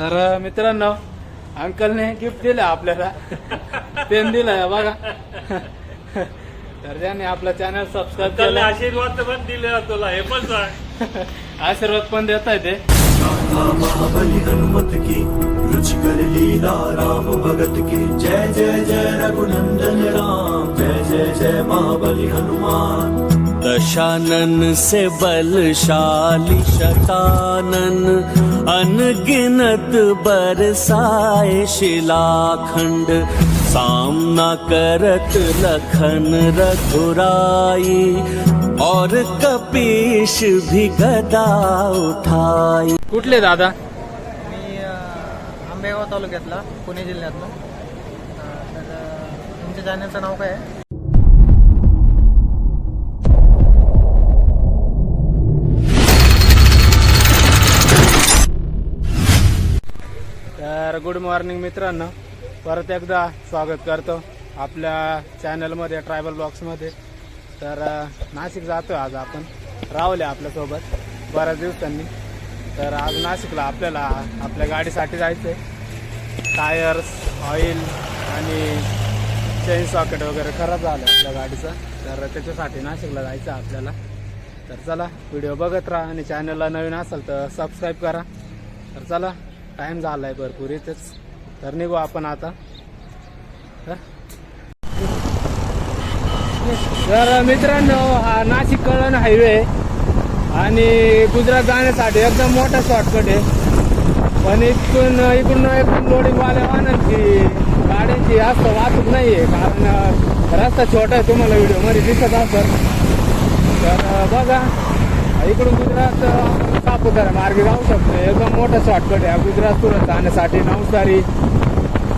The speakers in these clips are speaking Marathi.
तर मित्रांनो अंकलने गिफ्ट दिलं आपल्याला. पेन दिलाय बघा. तर त्याने आपला चॅनल सबस्क्राईब केला. आशीर्वाद पण दिले तुला हे पण सांग. आशीर्वाद पण देत आहे ते. महाबली हनुमत की रुचिकर लीला राम भगत की. जय जय जय रघुनंदन राम. जय जय जय महाबली हनुमान. दशानन से बलशाली शतानन अनगिनत बरसाए शिलाखंड सामना करत लखन रघुराई और कपीश भी गदा उठाई। कुठले दादा? मी आंबेगाव तालुक्यातला पुणे जिल्ह्यातला. तर तुमच्या चॅनलचं नाव काय आहे? तर गुड मॉर्निंग मित्रांनो. परत एकदा स्वागत करतो आपल्या चॅनलमध्ये ट्रायबल ब्लॉक्समध्ये तर नाशिक जातो आज आपण. रावले आपल्यासोबत. बऱ्याच दिवसांनी. तर आज नाशिकला आपल्याला आपल्या गाडीसाठी जायचं आहे टायर्स ऑइल आणि चेन सॉकेट वगैरे खराब झालं आपल्या गाडीचं. तर त्याच्यासाठी नाशिकला जायचं आपल्याला. तर चला व्हिडिओ बघत राहा आणि चॅनलला नवीन असाल तर सबस्क्राईब करा. तर चला टाइम झाला आहे भरपूर इथेच. तर निघू आपण आता. तर मित्रांनो हा नाशिक कळण हायवे आणि गुजरात जाण्यासाठी एकदम मोठा शॉर्टकट आहे. पण इथून इकडून एकदम लोडिंगवाल्या वाहनांची गाड्यांची जास्त वाहतूक नाही आहे कारण रस्ता छोटा आहे तुम्हाला व्हिडिओमध्ये दिसत असत तर बघा. इकडून गुजरात सापुतारा मार्गे जाऊ शकतो. एकदम मोठा शॉर्टकट आहे. गुजरात सुरत जाण्यासाठी नवसारी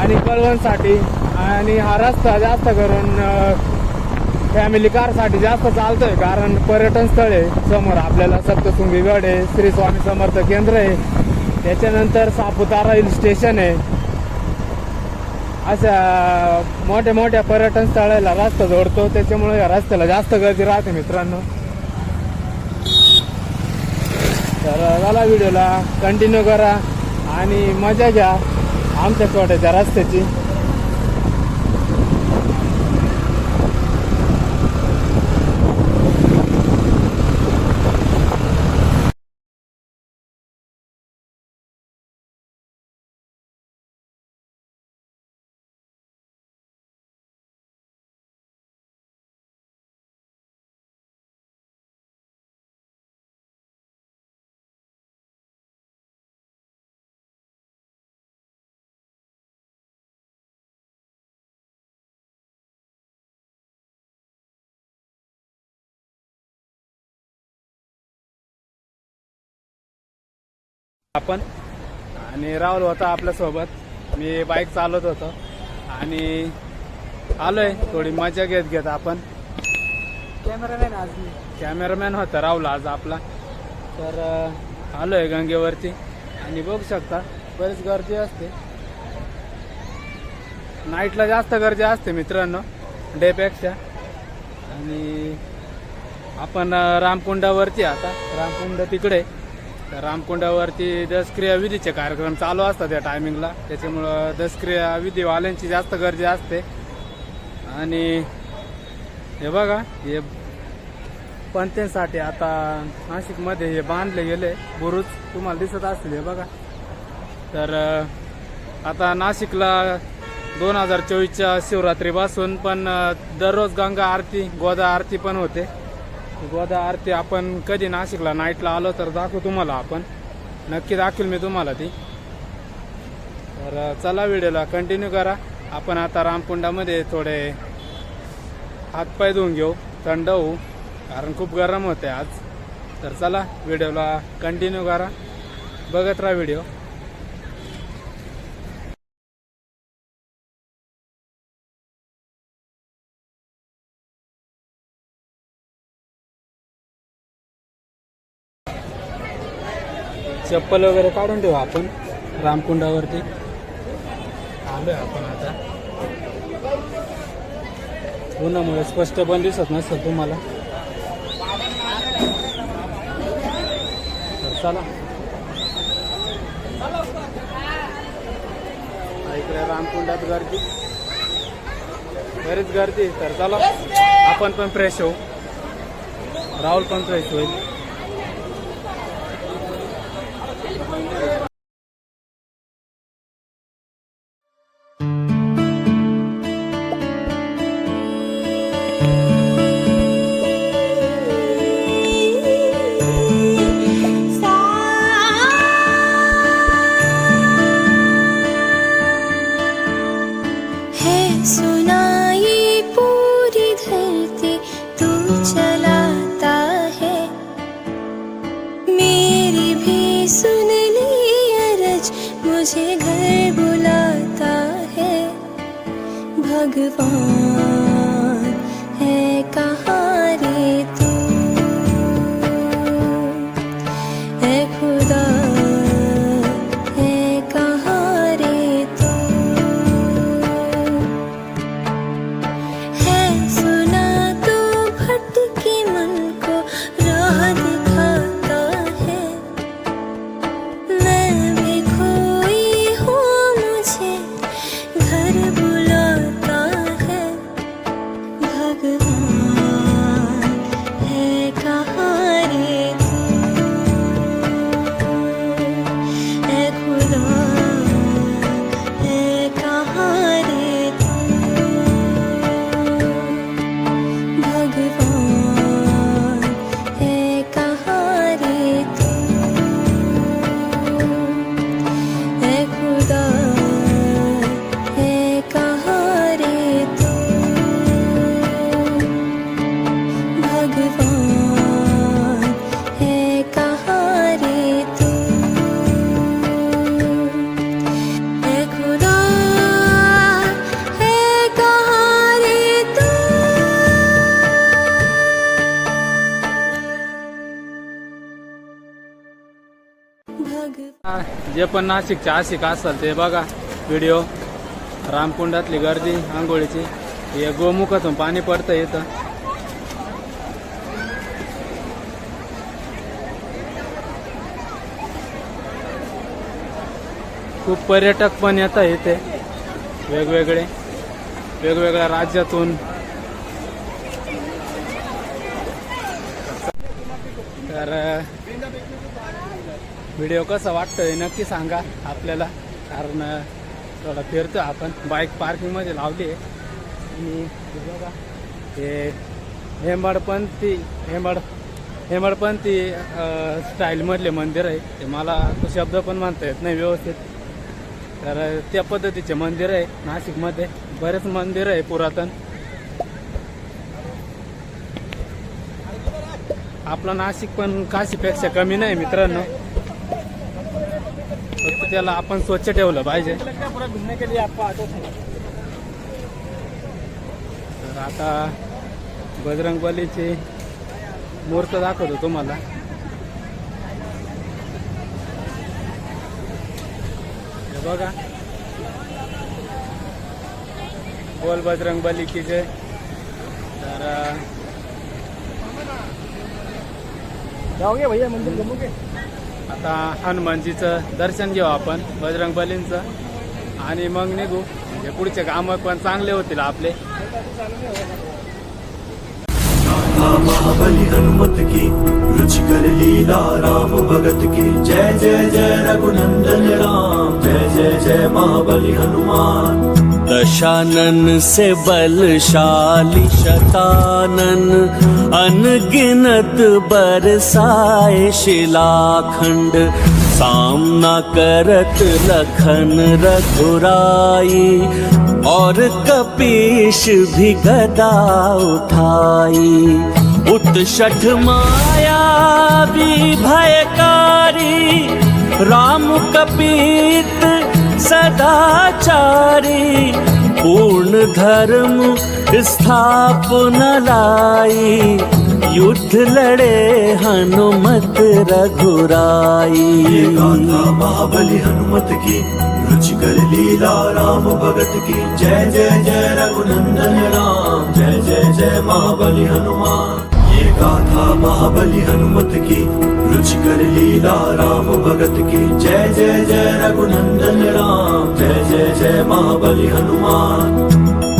आणि कळवणसाठी. आणि हा रस्ता जास्त करून फॅमिली कारसाठी जास्त चालतोय. कारण पर्यटन स्थळ आहे. समोर आपल्याला सप्तशृंगी गड आहे. श्री स्वामी समर्थ केंद्र आहे. त्याच्यानंतर सापुतारा हिल स्टेशन आहे. अशा मोठ्या मोठ्या पर्यटन स्थळाला रस्ता जोडतो. त्याच्यामुळे या रस्त्याला जास्त गर्दी राहते मित्रांनो. तर चला व्हिडिओला कंटिन्यू करा आणि मजा घ्या. आमच्या छोट्याच्या रस्त्याची. आपण. आणि राहुल होता आपल्यासोबत. मी बाईक चालवत होतो. आणि आलोय थोडी मजा घेत घेत आपण. कॅमेरामॅन आज मी कॅमेरामॅन होता राहुल आज आपला. तर आलोय गंगेवरती. आणि बघू शकता बरीच गर्दी असते. नाईटला जास्त गर्दी असते मित्रांनो डेपेक्षा आणि आपण रामकुंडावरती आता. रामकुंड तिकडे. रामकुंडावरती दसक्रिया विधीचे कार्यक्रम चालू असतात त्या टायमिंगला त्याच्यामुळं दसक्रिया विधीवाल्यांची जास्त गर्दी असते. आणि हे बघा हे पंथ्यांसाठी आता नाशिकमध्ये हे बांधले गेले बुरुज तुम्हाला दिसत असतील हे बघा. तर आता नाशिकला दोन हजार चोवीसच्या शिवरात्रीपासून पण दररोज गंगा आरती गोदा आरती पण होते. गोदा आरती आपण कधी नाशिकला नाईटला आलो तर दाखवू तुम्हाला आपण. नक्की दाखवेल मी तुम्हाला ती. तर चला व्हिडिओला कंटिन्यू करा. आपण आता रामकुंडामध्ये थोडे हातपाय धुवून घेऊ. थंड होऊ कारण खूप गरम होते आज. तर चला व्हिडिओला कंटिन्यू करा. बघत राहा व्हिडिओ चप्पल वगैरे काढून ठेवू आपण रामकुंडावरती. आलोय आपण आता. उन्हामुळे स्पष्ट पण दिसत नसतं तुम्हाला. चला. रामकुंडात गर्दी. बरीच गर्दी. तर चला. आपण पण फ्रेश होऊ. राहुल पण फ्रेश होईल. जे पण नाशिकचे आशिक असाल ते बघा व्हिडिओ रामकुंडातली गर्दी आंघोळीची. हे गोमुखातून पाणी पडतं येतं खूप पर्यटक पण येतात इथे. वेगवेगळे वेगवेगळ्या राज्यातून. तर व्हिडिओ कसा वाटतोय नक्की सांगा आपल्याला. कारण थोडा फिरतो आपण. बाईक पार्किंगमध्ये लावली आहे. आणि बघा हे हेमाडपंथी हेमाड हेमाडपंथी स्टाईलमधले मंदिर आहे. ते मला तो शब्द पण मानता येत नाही व्यवस्थित. तर त्या पद्धतीचे मंदिर आहे नाशिकमध्ये. बरेच मंदिर आहे पुरातन. आपलं नाशिक पण काशीपेक्षा कमी नाही मित्रांनो. फक्त त्याला आपण स्वच्छ ठेवलं पाहिजे. तर आता बजरंग बलीची मूर्त दाखवतो तुम्हाला. बघा. बोल बजरंग बली की जय. तर अं, जाओगे भैया मंदिर घूमोगे आता हनुमानजीचं दर्शन घेऊ आपण बजरंग बलींचं आणि मग निघू. म्हणजे पुढचे कामं पण चांगले होतील आपले. महाबली हनुमत की रुचिकर लीला राम भगत की. जय जय जय रघुनंदन राम. जय जय जय महाबली हनुमान. दशानन से बलशाली शतानन अनगिनत बरसाए शिलाखंड सामना करत लखन रघुराई और कपीश भी गदा उठाई। उत्सठ माया भी भयकारी राम कपीत सदाचारी पूर्ण धर्म स्थापनलाई युद्ध लड़े हनुमत रघुराई। गाथा बाबली हनुमत की रुचिकर लीला राम भगत की। जय जय जय रघुनंदन राम जय जय जय महाबली हनुमान। ये गाथा महाबली हनुमत की रुचिकर लीला राम भगत की जय जय जय रघुनंदन राम जय जय जय जय महाबली हनुमान।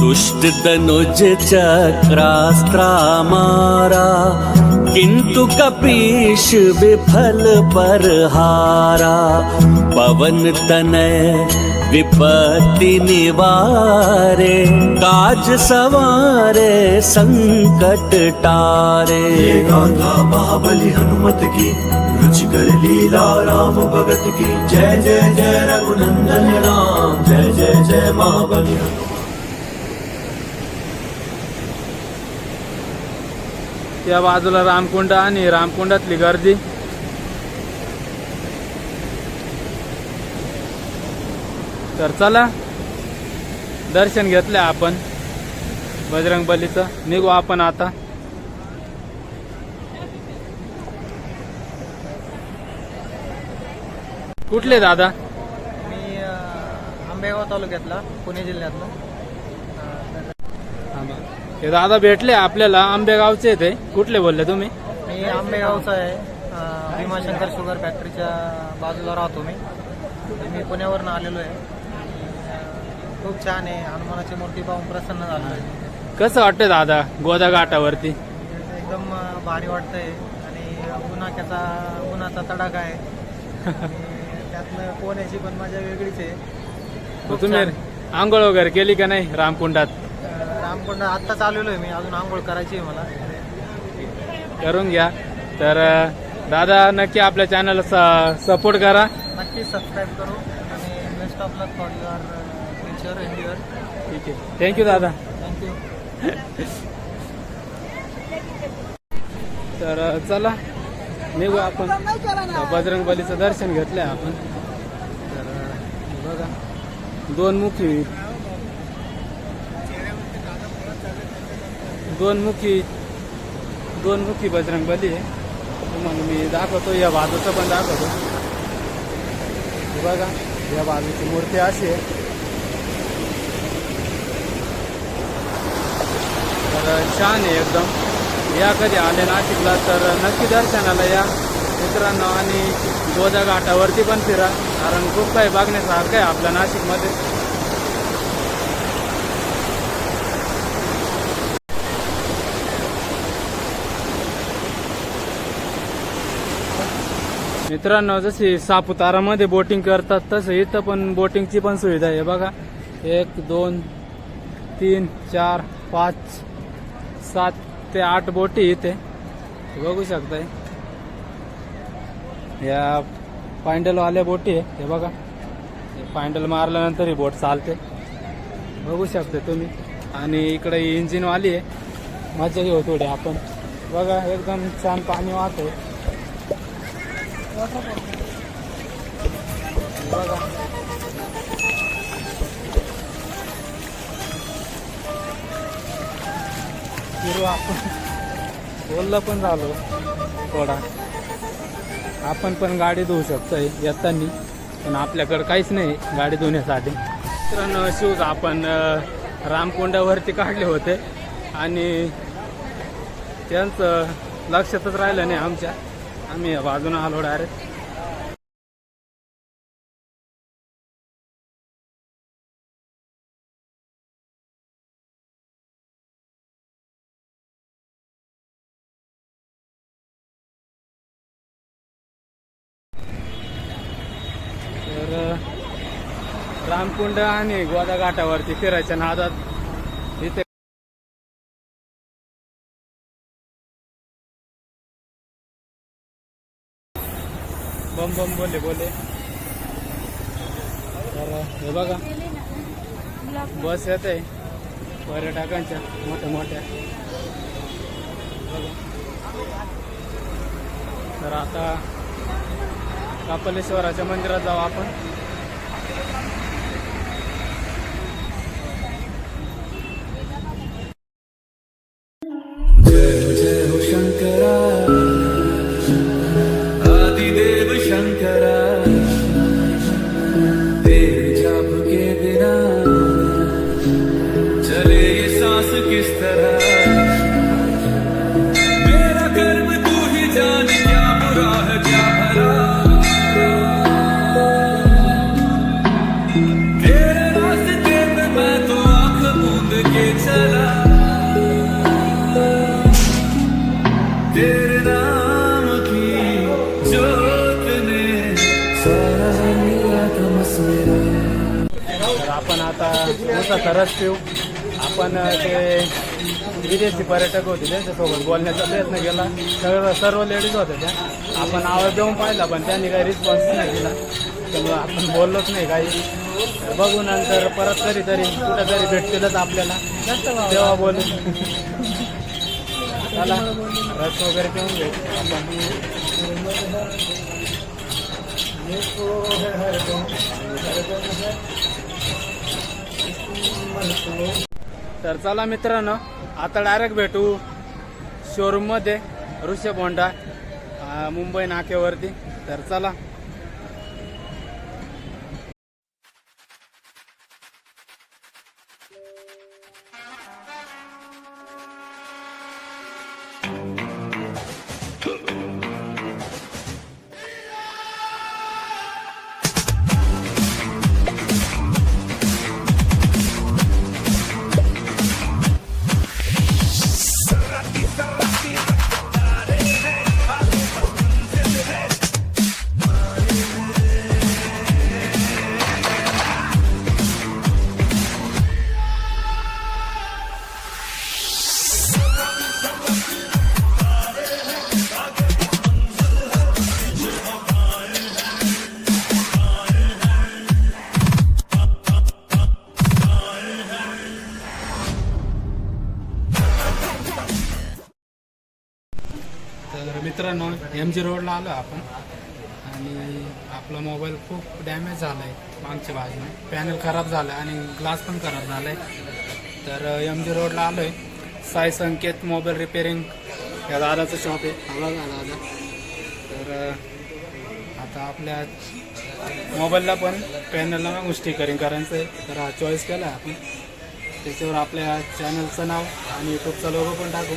दुष्ट दनुज चक्रास्त्रा मारा किंतु कपीश विफल पर हारा पवन तनय विपत्ति निवारे काज सवारे संकट टारे। ये गाथा महाबली हनुमत की रुचिकर लीला राम भगत की। जय जय जय रघुनंदन राम जय जय जय महाबली त्या बाजूला रामकुंड आणि रामकुंडातली गर्दी. तर चला दर्शन घेतलं आपण. बजरंग बलीचं. निघू आपण आता. कुठले दादा? मी आंबेगाव तालुक्यातला पुणे जिल्ह्यातला. हे दादा भेटले आपल्याला आंबेगावचे ते. कुठले बोलले तुम्ही? मी आंबेगावचा आहे. भीमाशंकर शुगर फॅक्टरीच्या बाजूला राहतो मी. मी पुण्यावरून आलेलो आहे. खूप छान आहे. हनुमानाची मूर्ती पाहून प्रसन्न झालो आहे. कसं वाटतं दादा गोदा घाटावरती? एकदम भारी वाटतंय. आणि उन्हाक्याचा उन्हाचा तडाखा आहे. आणि त्यातनं पोहण्याची पण मजा वेगळीच आहे. खूप तुम्ही छान. आंघोळ वगैरे केली का नाही रामकुंडात? अं, रामकुंड आत्ताच आलेलो आहे मी. अजून आंघोळ करायची आहे मला. करून घ्या. तर अं, दादा नक्की आपल्या चॅनलला सपोर्ट करा. नक्कीच सबस्क्राईब करू. आणि best of luck for your future and ठीक आहे थँक्यू दादा थँक्यू तर चला. निघू आपण. तर बजरंग बलीचं दर्शन घेतलंय आपण. तर बघा. दोन मुखी. दोन मुखी. दोन मुखी बजरंग बली आहे तुम्हाला मी दाखवतो. या बाजूचं पण दाखवतो. बघा या बाजूची मूर्ती अशी आहे. तर छान आहे एकदम. या कधी आले नाशिकला तर नक्की दर्शनाला या. मित्रांनो आणि गोदा घाटावरती पण फिरा. कारण खूप काही बघण्यासारखं आहे आपल्या नाशिकमध्ये. मित्रांनो जशी सापुतारामध्ये बोटिंग करतात तसं इथं पण बोटिंगची पण सुविधा आहे. बघा. एक दोन तीन चार पाच. सात ते आठ बोटी इथे. बघू शकताय. या पांडलवाल्या बोटी आहे हे बघा. पांडल मारल्यानंतर ही बोट चालते. बघू शकता तुम्ही. आणि इकडे इंजिनवाली आहे. मजा घेऊ थोडी आपण. बघा एकदम छान पाणी वाहतो बघा. फिरू आपण बोललं पण झालो. थोडा. आपण पण गाडी धुवू शकतो येताना. पण आपल्याकडं काहीच नाही गाडी धुण्यासाठी. मित्रांनो शूज आपण रामकोंडावरती रामकुंडावरती काढले होते. आणि त्यांचं लक्षातच राहिलं नाही आमच्या. आम्ही बाजूनं आलो डायरेक्ट कुंड आणि गोदा घाटावरती फिरायच्या नादात इथे बम बम बोले बोले. तर हे बघा. बस येत. आहे पर्यटकांच्या मोठ्या मोठ्या. तर आता कपालेश्वराच्या मंदिरात जाऊ आपण. ठेव आपण ते विदेशी पर्यटक होते त्यांच्यासोबत बोलण्याचा प्रयत्न केला. सगळं सर्व लेडीज होत्या त्या. आपण आवाज देऊन पाहिला पण त्यांनी काही रिस्पॉन्स नाही दिला. त्यामुळं आपण बोललोच नाही काही. तर बघू नंतर परत कधीतरी कुठेतरी भेटतीलच आपल्याला. तेव्हा बोलू. चला रस वगैरे घेऊन घेऊ. आपण तर चला मित्रांनो आता डायरेक्ट भेटू शोरूममध्ये ऋषभ होंडा मुंबई नाक्यावरती. तर चला. मित्रांनो एम जी रोडला आलो आपण. आणि आपला मोबाईल खूप डॅमेज झाला आहे मागच्या बाजूने. पॅनल खराब झाला आणि ग्लास पण खराब झाला आहे तर एम जी रोडला आलो आहे साई संकेत मोबाईल रिपेअरिंग या दादाचं शॉप आहे. हा झाला दादा. तर आता आपल्या मोबाईलला पण पॅनलला स्टिकरिंग करायचं आहे तर हा चॉईस केला आहे आपण. त्याच्यावर आपल्या चॅनलचं नाव आणि यूट्यूबचा लोगो पण टाकू.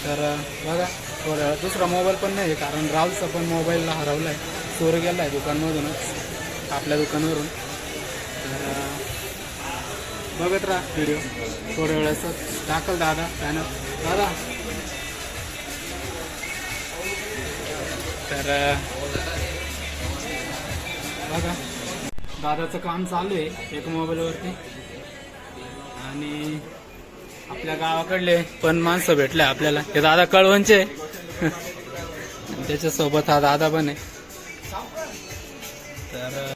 तर बघा. थोडं दुसरा मोबाईल पण नाही आहे कारण राहुलचा पण मोबाईल हरवला आहे चोर गेला आहे दुकानमधूनच आपल्या दुकानावरून. तर बघत राहा व्हिडिओ थोड्या वेळाच टाकल दादा पॅनल दादा. तर बघा. दादाचं काम चालू आहे एक मोबाईलवरती. आणि आपल्या गावाकडले पण माणसं भेटले आपल्याला. हे दादा कळवणचे. त्याच्यासोबत हा दादा पण आहे. तर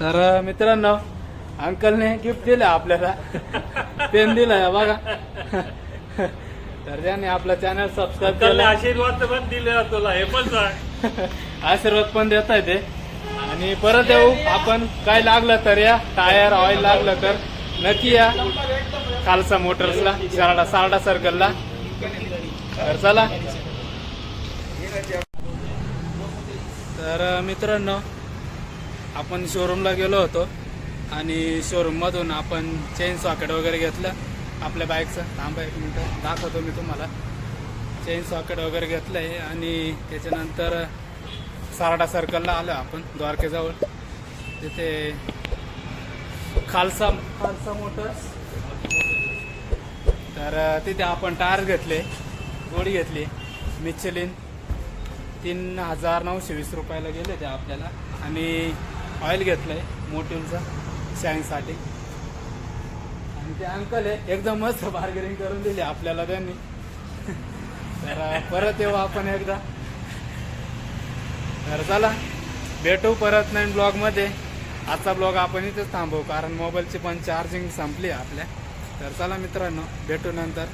तर मित्रांनो अंकलने गिफ्ट दिलं आपल्याला. पेन दिलाय बघा. तर त्याने आपला चॅनल सबस्क्राईब केला. आशीर्वाद पण दिले तुला हे पण सांग. आशीर्वाद पण देत आहे ते. आणि परत येऊ आपण काय लागलं तर या टायर ऑइल लागलं तर. नक्की या खालसा मोटर्सला सारडा सारडा सर्कलला तर चला. तर मित्रांनो आपण शोरूमला गेलो होतो आणि शोरूममधून आपण चेन सॉकेट वगैरे घेतलं आपल्या बाईकचं थांबा एक मिनटं दाखवतो मी तुम्हाला. चेन सॉकेट वगैरे घेतलं आहे आणि त्याच्यानंतर सारडा सर्कलला आलो आपण द्वारकेजवळ. तिथे खालसा खालसा मोटर्स तर तिथे आपण टायर घेतले गोडी घेतली. मिचलिन तीन हजार नऊशे वीस रुपयाला गेले ते आपल्याला. आणि ऑइल घेतलंय मोटिलचं शाईनसाठी आणि ते अंकल आहे एकदम मस्त बार्गेनिंग करून दिली आपल्याला त्यांनी. तर परत येऊ आपण एकदा. तर चला भेटू परत नाही ब्लॉगमध्ये आजचा ब्लॉग आपण इथेच थांबवू कारण मोबाईलची पण चार्जिंग संपली आहे आपल्या. तर चला मित्रांनो भेटू नंतर.